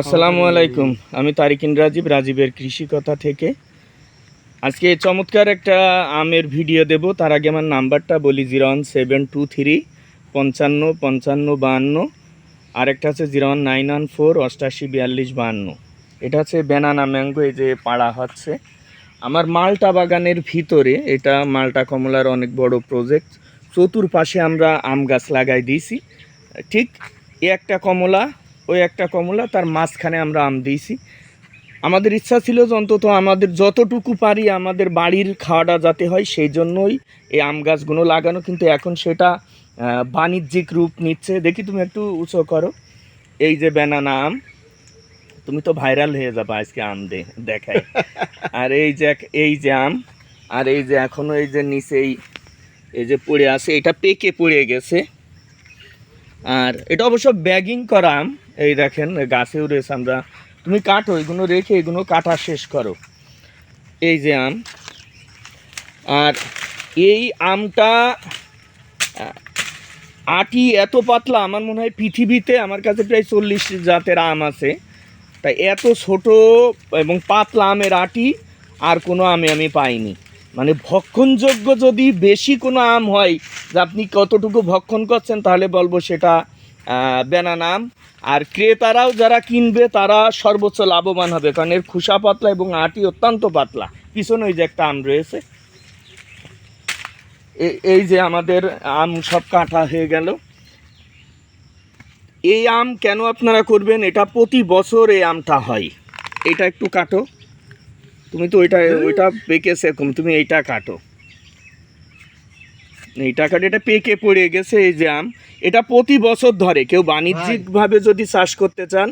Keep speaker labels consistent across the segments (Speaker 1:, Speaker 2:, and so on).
Speaker 1: আসসালামু আলাইকুম আমি তারিকিন রাজীব রাজীবের কৃষি কথা থেকে। আজকে চমৎকার একটা আমের ভিডিও দেব। তার আগে আমার নাম্বারটা বলি zero one seven two three পঞ্চান্ন পঞ্চান্ন বাহান্ন। আরেকটা আছে zero one nine one four অষ্টাশি বিয়াল্লিশ বাহান্ন। এটা হচ্ছে বেনানা ম্যাঙ্গো এই যে পাড়া হচ্ছে। আমার মালটা বাগানের ভিতরে এটা মালটা কমলার অনেক বড় প্রজেক্ট চতুর্পাশে আমরা আম গাছ লাগাই দিয়েছি। ঠিক এ একটা কমলা ওই একটা কমলা, তার মাঝখানে আমরা আম দিয়েছি। আমাদের ইচ্ছা ছিল যে অন্তত আমাদের যতটুকু পারি আমাদের বাড়ির খাওয়াটা যাতে হয়, সেই জন্যই এই আম গাছগুলো লাগানো। কিন্তু এখন সেটা বাণিজ্যিক রূপ নিচ্ছে। দেখি তুমি একটু উঁচু করো। এই যে বেনানা আম, তুমি তো ভাইরাল হয়ে যাবে আজকে আম দে, দেখায়। আর এই যে এই যে আম, আর এই যে এখনও এই যে নিচে এই এই যে পড়ে আছে, এটা পেকে পড়ে গেছে। আর এটা অবশ্য ব্যাগিং করা আম। এই দেখেন গাছেও রয়েছে আমরা। তুমি কাটো, এগুলো রেখে এগুলো কাটা শেষ করো। এই যে আম। আর এই আমটা আটি এত পাতলা, আমার মনে হয় পৃথিবীতে আমার কাছে প্রায় চল্লিশ জাতের আম আছে। তাই এত ছোট এবং পাতলা আমের আটি, আর কোনো আমে আমি পাইনি। মানে ভক্ষণযোগ্য যদি বেশি কোনো আম হয়, যে আপনি কতটুকু ভক্ষণ করছেন তাহলে বলব সেটা বেনানা আম। আর ক্রেতারাও যারা কিনবে, তারা সর্বোচ্চ লাভবান হবে, কারণ এর খুসা পাতলা এবং আটি অত্যন্ত পাতলা। পিছনে ওই যে একটা আম রয়েছে। এই যে আমাদের আম সব কাটা হয়ে গেল। এই আম কেন আপনারা করবেন? এটা প্রতি বছর এই আমটা হয়। এটা একটু কাটো। তুমি তো ওইটা ওইটা পেকে কম তুমি এইটা কাটো। এইটা কাটো এটা পেকে পড়ে গেছে এই যে আম। এটা প্রতি বছর ধরে কেউ বাণিজ্যিকভাবে যদি চাষ করতে চান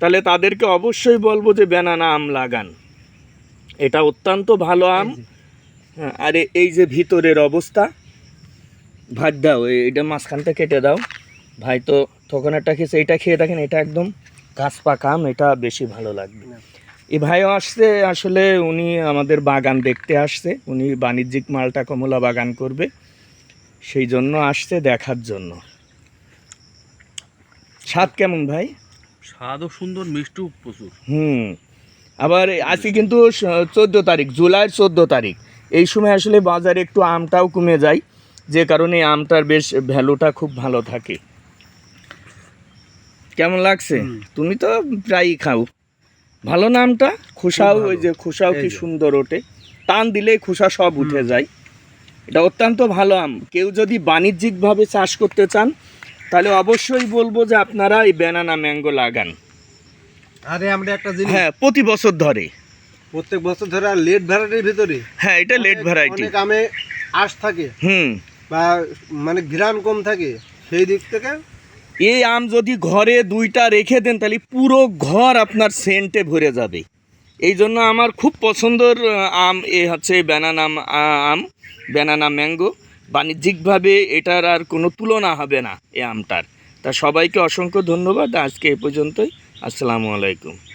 Speaker 1: তাহলে তাদেরকে অবশ্যই বলব যে বেনানা আম লাগান। এটা অত্যন্ত ভালো আম। হ্যাঁ আর এই যে ভিতরের অবস্থা ভাত দাও এটা মাঝখানটা কেটে দাও। ভাই তো তখন একটা খেয়েছে এটা খেয়ে দেখেন এটা একদম গাছ পাকা আম এটা বেশি ভালো লাগবে। এই ভাইও আসছে আসলে উনি আমাদের বাগান দেখতে আসছে। উনি বাণিজ্যিক মালটা কমলা বাগান করবে। সেই জন্য আসছে দেখার জন্য। স্বাদ কেমন ভাই?
Speaker 2: স্বাদও সুন্দর মিষ্টিও প্রচুর।
Speaker 1: হুম। আবার আজকে কিন্তু চোদ্দ তারিখ জুলাইয়ের চোদ্দ তারিখ। এই সময় আসলে বাজারে একটু আমটাও কমে যায়। যে কারণে আমটার বেশ ভ্যালুটা খুব ভালো থাকে। কেমন লাগছে? তুমি তো প্রায়ই খাও। ভালো না আমটা খোসাও ওই যে খোসাও কি সুন্দর ওঠে। টান দিলেই খোসা সব উঠে যায়। এটা অত্যন্ত ভালো আম। কেউ যদি বাণিজ্যিকভাবে চাষ করতে চান তাহলে অবশ্যই বলব যে আপনারা এই ব্যানানা ম্যাঙ্গো লাগান।
Speaker 3: আরে আমরা একটা জিনিস
Speaker 1: হ্যাঁ প্রতি বছর ধরে।
Speaker 3: প্রত্যেক বছর ধরে আর লেট ভ্যারাইটির ভিতরে।
Speaker 1: হ্যাঁ এটা লেট ভ্যারাইটি
Speaker 3: অনেক আমে আশ থাকে।
Speaker 1: হুম।
Speaker 3: বা মানে ঘ্রাণ কম থাকে। সেই দিক থেকে
Speaker 1: এই আম যদি ঘরে দুইটা রেখে দেন, তাহলে পুরো ঘর আপনার সেন্টে ভরে যাবে। এই জন্য আমার খুব পছন্দর আম, এ হচ্ছে ব্যানানা আম ব্যানানা ম্যাঙ্গো বাণিজ্যিকভাবে এটার আর কোনো তুলনা হবে না এই আমটার। তা সবাইকে অসংখ্য ধন্যবাদ। আজকে এ পর্যন্তই। আসসালামু আলাইকুম।